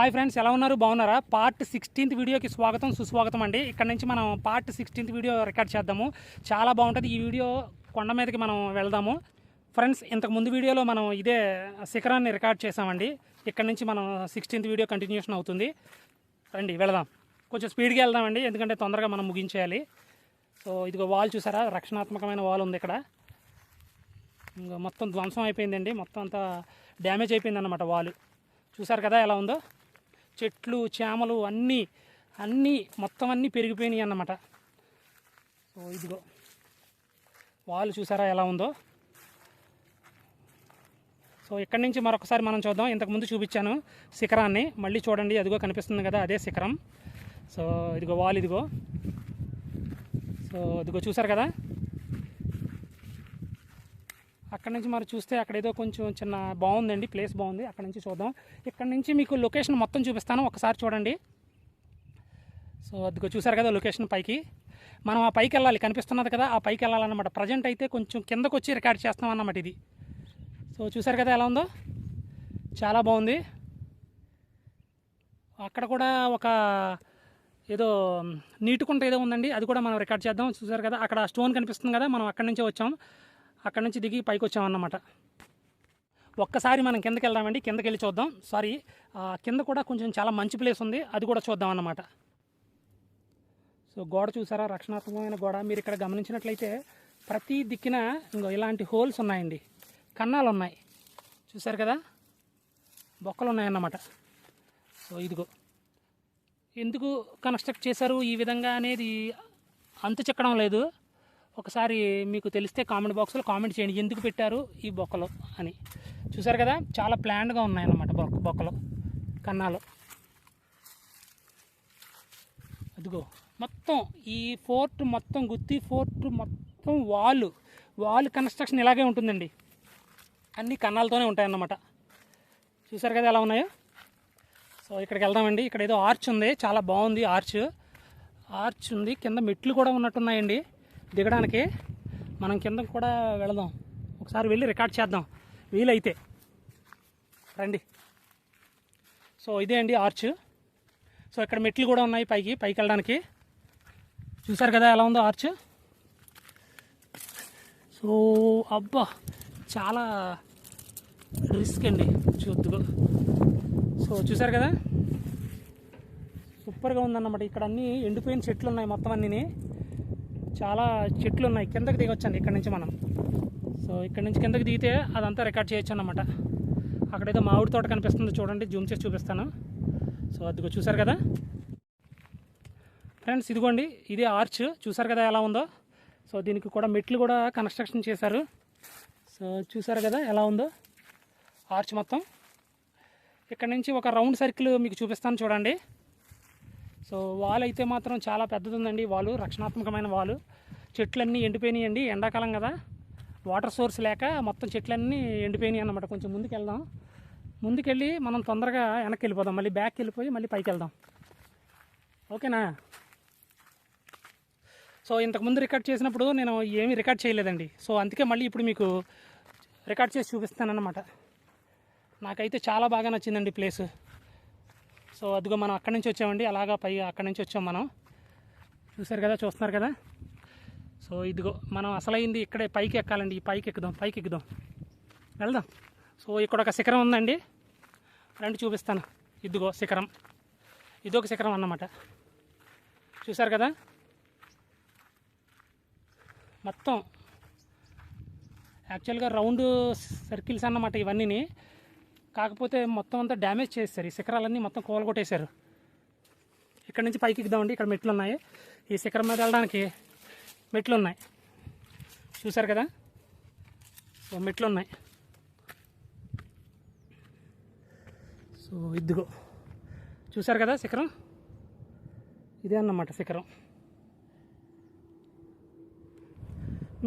Hi friends ఎలా ఉన్నారు? బాగున్నారా? పార్ట్ సిక్స్టీన్త్ వీడియోకి స్వాగతం సుస్వాగతం అండి. ఇక్కడ నుంచి మనం పార్ట్ సిక్స్టీన్త్ వీడియో రికార్డ్ చేద్దాము. చాలా బాగుంటుంది. ఈ వీడియో కొండ మీదకి మనం వెళ్దాము. ఫ్రెండ్స్ ఇంతకు ముందు వీడియోలో మనం ఇదే శిఖరాన్ని రికార్డ్ చేసామండి ఇక్కడ నుంచి మనం సిక్స్టీన్త్ వీడియో కంటిన్యూషన్ అవుతుంది. రండి వెళదాం. కొంచెం స్పీడ్గా వెళ్దామండి ఎందుకంటే తొందరగా మనం ముగించేయాలి. సో ఇదిగో వాల్ చూసారా? రక్షణాత్మకమైన వాల్ ఉంది ఇక్కడ. ఇంకా మొత్తం ధ్వంసం అయిపోయిందండి. మొత్తం అంతా డ్యామేజ్ అయిపోయింది అన్నమాట వాల్ చూసారు కదా ఎలా ఉందో? చెట్లు చేమలు అన్నీ అన్నీ మొత్తం అన్నీ పెరిగిపోయినాయి అన్నమాట. సో ఇదిగో. వాళ్ళు చూసారా ఎలా ఉందో? సో ఇక్కడి నుంచి మరొకసారి మనం చూద్దాం. ఇంతకుముందు చూపించాను శిఖరాన్ని. మళ్ళీ చూడండి అదిగో కనిపిస్తుంది కదా అదే శిఖరం. సో ఇదిగో వాల్ ఇదిగో. సో ఇదిగో చూసారు కదా? అక్కడ నుంచి మరి చూస్తే అక్కడ ఏదో కొంచెం చిన్న బాగుందండి ప్లేస్ బాగుంది. అక్కడ నుంచి చూద్దాం. ఇక్కడ నుంచి మీకు లొకేషన్ మొత్తం చూపిస్తాను. ఒకసారి చూడండి. సో అదిగో చూసారు కదా లొకేషన్ పైకి. మనం ఆ పైకి వెళ్ళాలి. కనిపిస్తున్నది కదా ఆ పైకి వెళ్ళాలన్నమాట. ప్రజెంట్ అయితే కొంచెం కిందకు వచ్చి రికార్డ్ చేస్తాం అన్నమాట ఇది. సో చూసారు కదా ఎలా ఉందో? చాలా బాగుంది. అక్కడ కూడా ఒక ఏదో నీటుకుంట ఏదో ఉందండి. అది కూడా మనం రికార్డ్ చేద్దాం. చూసారు కదా అక్కడ స్టోన్ కనిపిస్తుంది కదా మనం అక్కడి నుంచే వచ్చాం. అక్కడి నుంచి దిగి పైకి వచ్చామన్నమాట. ఒక్కసారి మనం కిందకి వెళ్దామండి. కిందకి వెళ్ళి చూద్దాం. సారీ ఆ కింద కూడా కొంచెం చాలా మంచి ప్లేస్ ఉంది. అది కూడా చూద్దాం అన్నమాట సో గోడ చూసారా? రక్షణాత్మకమైన గోడ. మీరు ఇక్కడ గమనించినట్లయితే ప్రతి దిక్కున ఇంకో ఇలాంటి హోల్స్ ఉన్నాయండి. కన్నాలు ఉన్నాయి. చూసారు కదా? బొక్కలు ఉన్నాయన్నమాట. సో ఇదిగో. ఎందుకు కన్స్ట్రక్ట్ చేశారు? ఈ విధంగా అనేది అంతు చెక్కడం లేదు. ఒకసారి మీకు తెలిస్తే కామెంట్ బాక్స్లో కామెంట్ చేయండి. ఎందుకు పెట్టారు ఈ బొక్కలు అని. చూసారు కదా చాలా ప్లాన్డ్గా ఉన్నాయన్నమాట బొక్క బొక్కలు కన్నాలు. అదిగో మొత్తం ఈ ఫోర్ట్ మొత్తం గుత్తి ఫోర్ట్ మొత్తం వాల్ వాల్ కన్స్ట్రక్షన్ ఇలాగే ఉంటుందండి. అన్ని కన్నాలతోనే ఉంటాయన్నమాట. చూసారు కదా ఎలా ఉన్నాయో? సో ఇక్కడికి వెళ్దామండి. ఇక్కడ ఏదో ఆర్చ్ ఉంది. చాలా బాగుంది ఆర్చ్. ఆర్చ్ ఉంది. కింద మెట్లు కూడా ఉన్నట్టున్నాయండి. దిగడానికి మనం కింద కూడా వెళదాం. ఒకసారి వెళ్ళి రికార్డ్ చేద్దాం. వీలైతే. రండి. సో ఇదే అండి ఆర్చ్. సో ఇక్కడ మెట్లు కూడా ఉన్నాయి పైకి పైకి వెళ్ళడానికి. చూసారు కదా ఎలా ఉందో ఆర్చ్? సో అబ్బా చాలా రిస్క్ అండి. చూద్దుగా సో చూసారు కదా? సూపర్గా ఉందన్నమాట. ఇక్కడ అన్నీ ఎండిపోయిన చెట్లు ఉన్నాయి మొత్తం అన్నీ చాలా చెట్లు ఉన్నాయి కిందకి దిగొచ్చండి ఇక్కడ నుంచి మనం. సో ఇక్కడ నుంచి కిందకి దిగితే అదంతా రికార్డ్ చేయొచ్చు అన్నమాట. అక్కడేదో మామిడి తోట కనిపిస్తుంది చూడండి జూమ్ చేసి చూపిస్తాను. సో అదిగో చూసారు కదా? ఫ్రెండ్స్ ఇదిగోండి ఇది ఆర్చ్. చూసారు కదా ఎలా ఉందో? సో దీనికి కూడా మెట్లు కూడా కన్స్ట్రక్షన్ చేశారు. సో చూసారు కదా ఎలా ఉందో? ఆర్చ్ మొత్తం. ఇక్కడ నుంచి ఒక రౌండ్ సర్కిల్ మీకు చూపిస్తాను చూడండి. సో వాల్ అయితే మాత్రం చాలా పెద్దది ఉందండి వాలు రక్షణాత్మకమైన వాలు. చెట్లన్నీ ఎండిపోయినాయండి ఎండాకాలం కదా. వాటర్ సోర్స్ లేక మొత్తం చెట్లన్నీ ఎండిపోయినాయి అన్నమాట. కొంచెం ముందుకు వెళ్దాం ముందుకెళ్ళి మనం తొందరగా వెనక్కి వెళ్ళిపోదాం మళ్ళీ బ్యాక్ వెళ్ళిపోయి మళ్ళీ పైకి వెళ్దాం ఓకేనా? సో ఇంతకుముందు రికార్డ్ చేసినప్పుడు నేను ఏమీ రికార్డ్ చేయలేదండి. సో అందుకే మళ్ళీ ఇప్పుడు మీకు రికార్డ్ చేసి చూపిస్తాను అన్నమాట నాకైతే చాలా బాగా నచ్చిందండి ప్లేసు. సో అదిగో మనం అక్కడి నుంచి వచ్చామండి. అలాగా పై అక్కడి నుంచి వచ్చాం మనం. చూసారు కదా చూస్తున్నారు కదా? సో ఇదిగో మనం అసలైంది ఇక్కడే పైకి ఎక్కాలండి. ఈ పైకి ఎక్కుదాం పైకి ఎక్కుదాం. వెళ్దాం. సో ఇక్కడ ఒక శిఖరం ఉందండి. రండి చూపిస్తాను. ఇదిగో శిఖరం. ఇదొక శిఖరం అన్నమాట. చూసారు కదా? మొత్తం యాక్చువల్గా రౌండ్ సర్కిల్స్ అన్నమాట ఇవన్నీ కాకపోతే మొత్తం అంతా డ్యామేజ్ చేస్తారు ఈ శిఖరాలన్నీ మొత్తం కోలగొట్టేశారు. ఇక్కడ నుంచి పైకి ఎక్కుదామండి. ఇక్కడ మెట్లు ఉన్నాయి ఈ శిఖరం మీద వెళ్ళడానికి మెట్లు ఉన్నాయి చూసారు కదా? సో మెట్లు ఉన్నాయి సో ఇదిగో. చూసారు కదా శిఖరం? ఇదే అన్నమాట శిఖరం.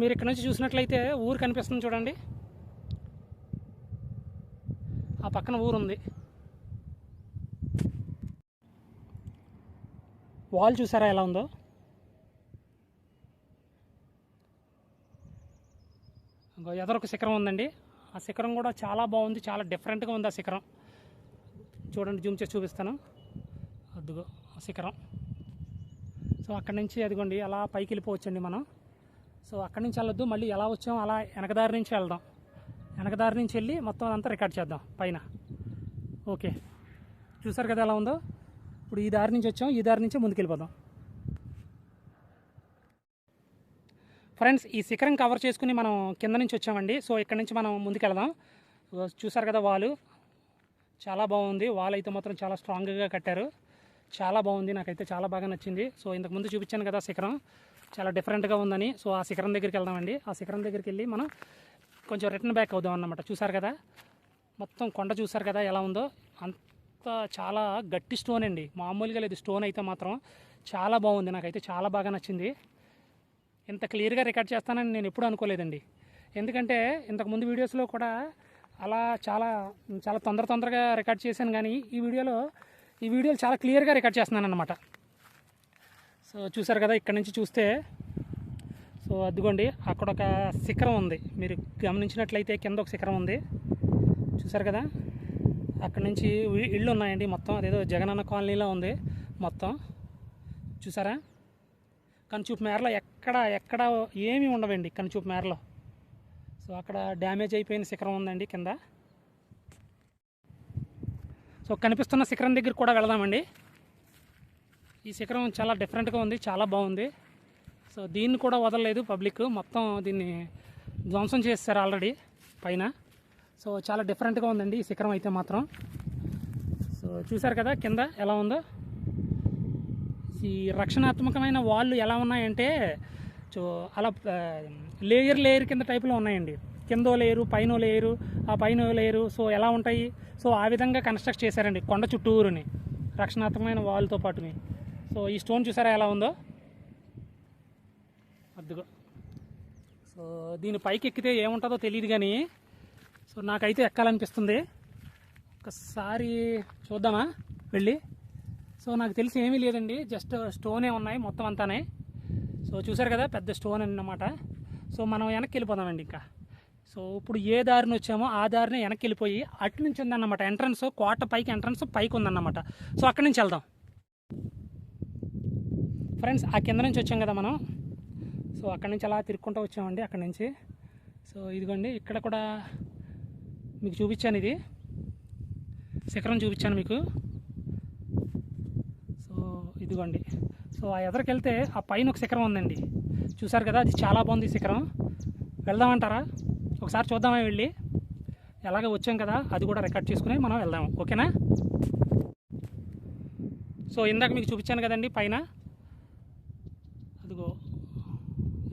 మీరు ఇక్కడ నుంచి చూసినట్లయితే ఊరు కనిపిస్తుంది చూడండి ఆ పక్కన ఊరుంది. వాల్ చూసారా ఎలా ఉందో? ఇంకో ఎదరొక శిఖరం ఉందండి. ఆ శిఖరం కూడా చాలా బాగుంది చాలా డిఫరెంట్గా ఉంది ఆ శిఖరం. చూడండి జూమ్ చేసి చూపిస్తాను. అదిగో శిఖరం. సో అక్కడి నుంచి అదిగోండి అలా పైకి వెళ్ళిపోవచ్చండి మనం. సో అక్కడి నుంచి వెళ్ళొద్దు మళ్ళీ ఎలా వచ్చాం అలా వెనకదారి నుంచి వెళ్దాం. వెనకదారి నుంచి వెళ్ళి మొత్తం అంతా రికార్డ్ చేద్దాం పైన. ఓకే. చూసారు కదా ఎలా ఉందో? ఇప్పుడు ఈ దారి నుంచి వచ్చాం ఈ దారి నుంచి ముందుకెళ్ళిపోదాం. ఫ్రెండ్స్ ఈ శిఖరం కవర్ చేసుకుని మనం కింద నుంచి వచ్చామండి. సో ఇక్కడ నుంచి మనం ముందుకెళ్దాం. చూసారు కదా వాళ్ళు చాలా బాగుంది. వాల్ అయితే మాత్రం చాలా స్ట్రాంగ్గా కట్టారు. చాలా బాగుంది. నాకైతే చాలా బాగా నచ్చింది. సో ఇంతకు ముందు చూపించాను కదా శిఖరం. చాలా డిఫరెంట్గా ఉందని. సో ఆ శిఖరం దగ్గరికి వెళ్దామండి. ఆ శిఖరం దగ్గరికి వెళ్ళి మనం కొంచెం రిటర్న్ బ్యాక్ అవుదాం అన్నమాట. చూసారు కదా? మొత్తం కొండ చూసారు కదా ఎలా ఉందో? అంత చాలా గట్టి స్టోన్ అండి. మామూలుగా లేదు. స్టోన్ అయితే మాత్రం చాలా బాగుంది. నాకైతే చాలా బాగా నచ్చింది. ఇంత క్లియర్గా రికార్డ్ చేస్తానని నేను ఎప్పుడూ అనుకోలేదండి. ఎందుకంటే ఇంతకుముందు వీడియోస్లో కూడా అలా చాలా చాలా తొందర తొందరగా రికార్డ్ చేశాను కానీ ఈ వీడియోలో ఈ వీడియోలు చాలా క్లియర్గా రికార్డ్ చేస్తున్నాను అనమాట సో చూసారు కదా? ఇక్కడ నుంచి చూస్తే సో అదిగోండి అక్కడ ఒక శిఖరం ఉంది. మీరు గమనించినట్లయితే కింద ఒక శిఖరం ఉంది. చూసారు కదా? అక్కడ నుంచి ఇళ్ళు ఉన్నాయండి మొత్తం. అదేదో జగనన్న కాలనీలో ఉంది మొత్తం. చూసారా? కనుచూపు మేరలో ఎక్కడ ఎక్కడ ఏమీ ఉండవండి కనుచూపు మేరలో. సో అక్కడ డ్యామేజ్ అయిపోయిన శిఖరం ఉందండి కింద. సో కనిపిస్తున్న శిఖరం దగ్గర కూడా వెళదామండి. ఈ శిఖరం చాలా డిఫరెంట్గా ఉంది చాలా బాగుంది. సో దీన్ని కూడా వదలలేదు పబ్లిక్. మొత్తం దీన్ని ధ్వంసం చేస్తారు ఆల్రెడీ పైన. సో చాలా డిఫరెంట్గా ఉందండి ఈ శిఖరం అయితే మాత్రం. సో చూసారు కదా కింద ఎలా ఉందో? ఈ రక్షణాత్మకమైన వాళ్ళు ఎలా ఉన్నాయంటే సో అలా లేయర్ లేయర్ కింద టైపులో ఉన్నాయండి. కిందో లేయరు పైన లేయరు ఆ పైన లేయరు సో ఎలా ఉంటాయి? సో ఆ విధంగా కన్స్ట్రక్ట్ చేశారండి కొండ చుట్టూరుని రక్షణాత్మకమైన వాల్తో పాటుని. సో ఈ స్టోన్ చూసారా ఎలా ఉందో? అద్దుగో సో దీని పైకి ఎక్కితే ఏముంటుందో తెలియదు కానీ సో నాకైతే ఎక్కాలనిపిస్తుంది. ఒకసారి చూద్దామా వెళ్ళి? సో నాకు తెలిసి ఏమీ లేదండి జస్ట్ స్టోనే ఉన్నాయి మొత్తం అంతానే. సో చూసారు కదా పెద్ద స్టోన్ అన్నమాట. సో మనం వెనక్కి వెళ్ళిపోదామండి ఇంకా. సో ఇప్పుడు ఏ దారిని వచ్చామో ఆ దారిని వెనక్కి వెళ్ళిపోయి అటు నుంచి ఉందన్నమాట. ఎంట్రన్స్ కోట పైకి ఎంట్రన్స్ పైకి ఉందన్నమాట. సో అక్కడి నుంచి వెళ్దాం. ఫ్రెండ్స్ ఆ కింద నుంచి వచ్చాం కదా మనం. సో అక్కడి నుంచి అలా తిరుక్కుంటూ వచ్చామండి అక్కడి నుంచి. సో ఇదిగోండి ఇక్కడ కూడా మీకు చూపించాను ఇది. శిఖరం చూపించాను మీకు. సో ఇదిగోండి. సో ఆ ఎదరికెళ్తే ఆ పైన ఒక శిఖరం ఉందండి. చూసారు కదా అది చాలా బాగుంది శిఖరం. వెళ్దామంటారా? ఒకసారి చూద్దామా వెళ్ళి? ఎలాగ వచ్చాం కదా అది కూడా రికార్డ్ చేసుకుని మనం వెళ్దాం. ఓకేనా? సో ఇందాక మీకు చూపించాను కదండి పైన అదిగో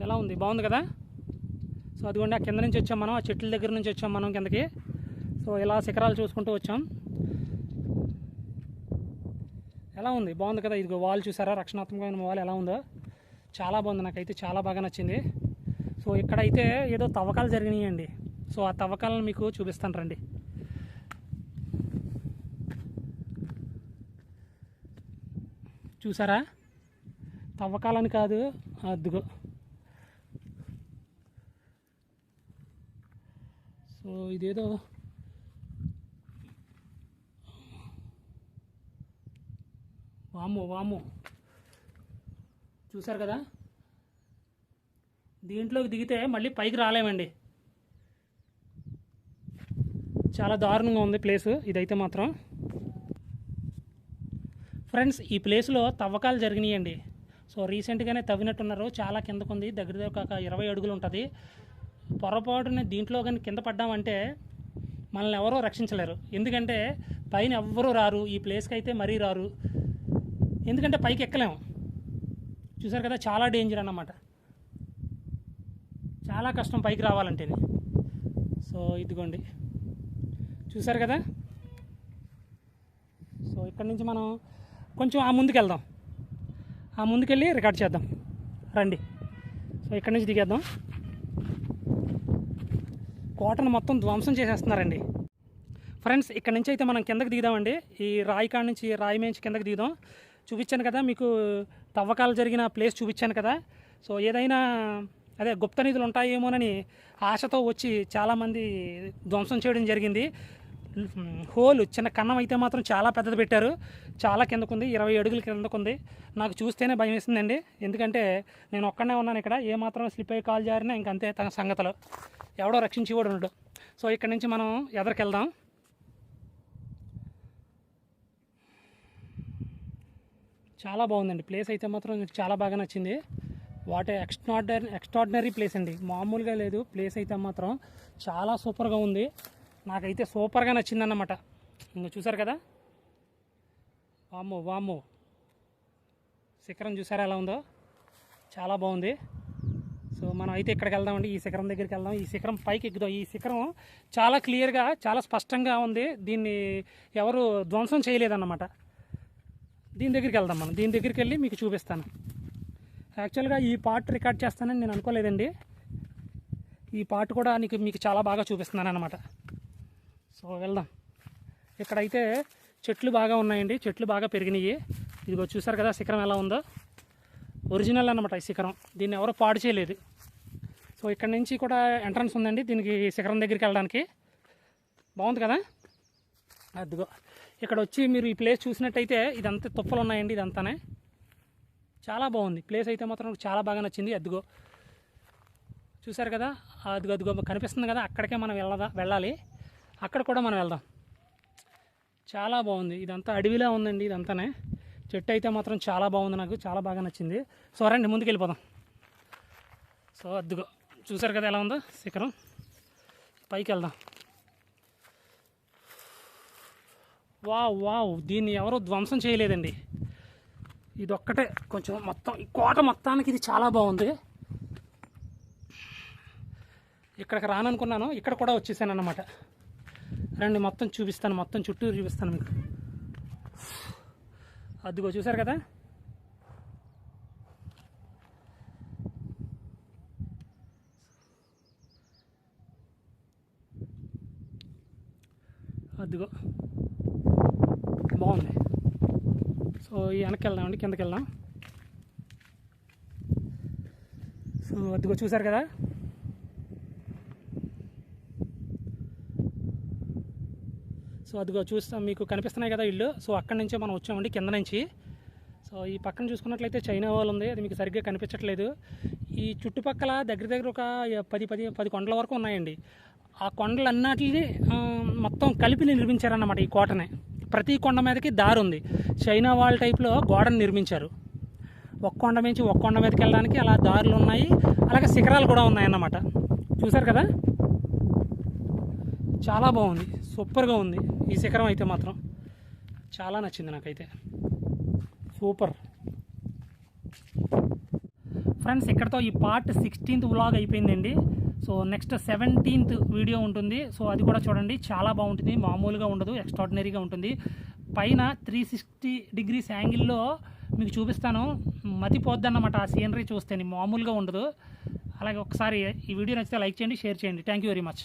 ఎలా ఉంది? బాగుంది కదా? సో అదిగోండి ఆ కింద నుంచి వచ్చాం మనం ఆ చెట్ల దగ్గర నుంచి వచ్చాం మనం కిందకి. సో ఇలా శిఖరాలు చూసుకుంటూ వచ్చాం. ఎలా ఉంది? బాగుంది కదా? ఇదిగో వాల్ చూసారా? రక్షణాత్మకమైన వాల్ ఎలా ఉందో. చాలా బాగుంది. నాకైతే చాలా బాగా నచ్చింది. సో ఇక్కడైతే ఏదో తవ్వకాలు జరిగినాయండి. సో ఆ తవ్వకాలను మీకు చూపిస్తాను రండి. చూసారా? తవ్వకాలని కాదు అద్దుగో సో ఇదేదో వాము వాము. చూసారు కదా? దీంట్లోకి దిగితే మళ్ళీ పైకి రాలేమండి. చాలా దారుణంగా ఉంది ప్లేస్ ఇదైతే మాత్రం. ఫ్రెండ్స్ ఈ ప్లేస్లో తవ్వకాలు జరిగినాయండి. సో రీసెంట్గానే తవ్వినట్టున్నారు. చాలా కిందకుంది దగ్గర దగ్గర ఒక ఇరవై అడుగులు ఉంటుంది. పొరపాటున దీంట్లో కానీ కింద పడ్డామంటే మనల్ని ఎవరో రక్షించలేరు. ఎందుకంటే పైన ఎవ్వరూ రారు ఈ ప్లేస్కి అయితే మరీ రారు. ఎందుకంటే పైకి ఎక్కలేము చూసారు కదా చాలా డేంజర్ అన్నమాట. చాలా కష్టం పైకి రావాలంటేనే. సో ఇదిగోండి. చూసారు కదా? సో ఇక్కడ నుంచి మనం కొంచెం ఆ ముందుకు వెళ్దాం ఆ ముందుకెళ్ళి రికార్డ్ చేద్దాం. రండి. సో ఇక్కడ నుంచి దిగేద్దాం. కోటను మొత్తం ధ్వంసం చేసేస్తున్నారండి. ఫ్రెండ్స్ ఇక్కడ నుంచి అయితే మనం కిందకి దిగుదామండి. ఈ రాయి కాడ నుంచి రాయి మేంచి కిందకి దిగుదాం. చూపించాను కదా మీకు తవ్వకాలు జరిగిన ప్లేస్ చూపించాను కదా. సో ఏదైనా అదే గుప్త నిధులు ఉంటాయేమోనని ఆశతో వచ్చి చాలామంది ధ్వంసం చేయడం జరిగింది. హోల్ చిన్న కన్నం అయితే మాత్రం చాలా పెద్దది పెట్టారు. చాలా కిందకు ఉంది ఇరవై అడుగుల కిందకుంది. నాకు చూస్తేనే భయం వేసిందండి. ఎందుకంటే నేను ఒక్కనే ఉన్నాను ఇక్కడ. ఏ మాత్రం స్లిప్ అయ్యి కాల్ జారినా ఇంకంతే తన సంగతులు. ఎవడో రక్షించి కూడా ఉండడు. సో ఇక్కడ నుంచి మనం ఎదరికెళ్దాం. చాలా బాగుందండి. ప్లేస్ అయితే మాత్రం నాకు చాలా బాగా నచ్చింది. వాటే ఎక్స్ట్రాడనరీ ఎక్స్ట్రాడినరీ ప్లేస్ అండి. మామూలుగా లేదు. ప్లేస్ అయితే మాత్రం చాలా సూపర్గా ఉంది. నాకైతే సూపర్గా నచ్చిందన్నమాట. ఇంకా చూసారు కదా? వామ్మో వామ్మో. శిఖరం చూసారా ఎలా ఉందో? చాలా బాగుంది. సో మనం అయితే ఇక్కడికి వెళ్దామండి ఈ శిఖరం దగ్గరికి వెళ్దాం. ఈ శిఖరం పైకి ఎక్కుదాం. ఈ శిఖరం చాలా క్లియర్గా చాలా స్పష్టంగా ఉంది. దీన్ని ఎవరు ధ్వంసం చేయలేదన్నమాట. దీని దగ్గరికి వెళ్దాం మనం. దీని దగ్గరికి వెళ్ళి మీకు చూపిస్తాను. యాక్చువల్గా ఈ పార్ట్ రికార్డ్ చేస్తానని నేను అనుకోలేదండి. ఈ పార్ట్ కూడా నీకు మీకు చాలా బాగా చూపిస్తున్నాను అనమాట సో వెళ్దాం. ఇక్కడైతే చెట్లు బాగా ఉన్నాయండి. చెట్లు బాగా పెరిగినాయి. ఇదిగో చూసారు కదా శిఖరం ఎలా ఉందో? ఒరిజినల్ అన్నమాట ఈ శిఖరం. దీన్ని ఎవరో పాడు చేయలేదు. సో ఇక్కడ నుంచి కూడా ఎంట్రన్స్ ఉందండి దీనికి శిఖరం దగ్గరికి వెళ్ళడానికి. బాగుంది కదా? అదిగో ఇక్కడ వచ్చి మీరు ఈ ప్లేస్ చూసినట్టయితే ఇదంతా తుప్పలు ఉన్నాయండి ఇదంతానే. చాలా బాగుంది. ప్లేస్ అయితే మాత్రం నాకు చాలా బాగా నచ్చింది. అదిగో చూసారు కదా? అదిగో అదిగో కనిపిస్తుంది కదా? అక్కడికే మనం వెళ్ళదా వెళ్ళాలి. అక్కడ కూడా మనం వెళ్దాం. చాలా బాగుంది. ఇదంతా అడవిలా ఉందండి ఇదంతానే. చెట్టు అయితే మాత్రం చాలా బాగుంది నాకు. చాలా బాగా నచ్చింది. సో రండి ముందుకు వెళ్ళిపోదాం సో అద్దుగో. చూసారు కదా ఎలా ఉందో? శిఖరం. పైకి వెళ్దాం వావ్ వావ్. దీన్ని ఎవరో ధ్వంసం చేయలేదండి. ఇది ఒక్కటే కొంచెం మొత్తం ఈ కోట మొత్తానికి ఇది చాలా బాగుంది. ఇక్కడికి రాననుకున్నాను. ఇక్కడ కూడా వచ్చేసాను అన్నమాట రండి మొత్తం చూపిస్తాను మొత్తం చుట్టూ చూపిస్తాను మీకు. అదిగో చూసారు కదా? అదిగో. బాగుంది. సో ఈ వెనక్కి వెళ్దామండి కిందకి వెళ్దాం. సో అదిగో చూసారు కదా? సో అదిగో చూస్తాం మీకు కనిపిస్తున్నాయి కదా ఇల్లు. సో అక్కడి నుంచే మనం వచ్చామండి కింద నుంచి. సో ఈ పక్కన చూసుకున్నట్లయితే చైనా వాల్ ఉంది అది మీకు సరిగ్గా కనిపించట్లేదు. ఈ చుట్టుపక్కల దగ్గర దగ్గర ఒక పది పది పది కొండల వరకు ఉన్నాయండి. ఆ కొండలన్నిటిని మొత్తం కలిపి నిర్మించారన్నమాట ఈ కోటనే. ప్రతి కొండ మీదకి దారి ఉంది. చైనా వాల్ టైప్లో గోడను నిర్మించారు. ఒక్క కొండ నుంచి ఒక్క కొండ మీదకి వెళ్ళడానికి అలా దారులు ఉన్నాయి. అలాగే శిఖరాలు కూడా ఉన్నాయన్నమాట. చూసారు కదా? చాలా బాగుంది. సూపర్గా ఉంది. ఈ శిఖరం అయితే మాత్రం చాలా నచ్చింది నాకైతే. సూపర్. ఫ్రెండ్స్ ఇక్కడతో ఈ పార్ట్ సిక్స్టీన్త్ వ్లాగ్ అయిపోయిందండి. సో నెక్స్ట్ సెవెంటీన్త్ వీడియో ఉంటుంది. సో అది కూడా చూడండి. చాలా బాగుంటుంది. మామూలుగా ఉండదు. ఎక్స్ట్రాడినరీగా ఉంటుంది. పైన త్రీ సిక్స్టీ డిగ్రీస్ యాంగిల్లో మీకు చూపిస్తాను. మతిపోద్దన్నమాట ఆ సీనరీ చూస్తే మామూలుగా ఉండదు. అలాగే ఒకసారి ఈ వీడియో నచ్చితే లైక్ చేయండి షేర్ చేయండి. Thank you very much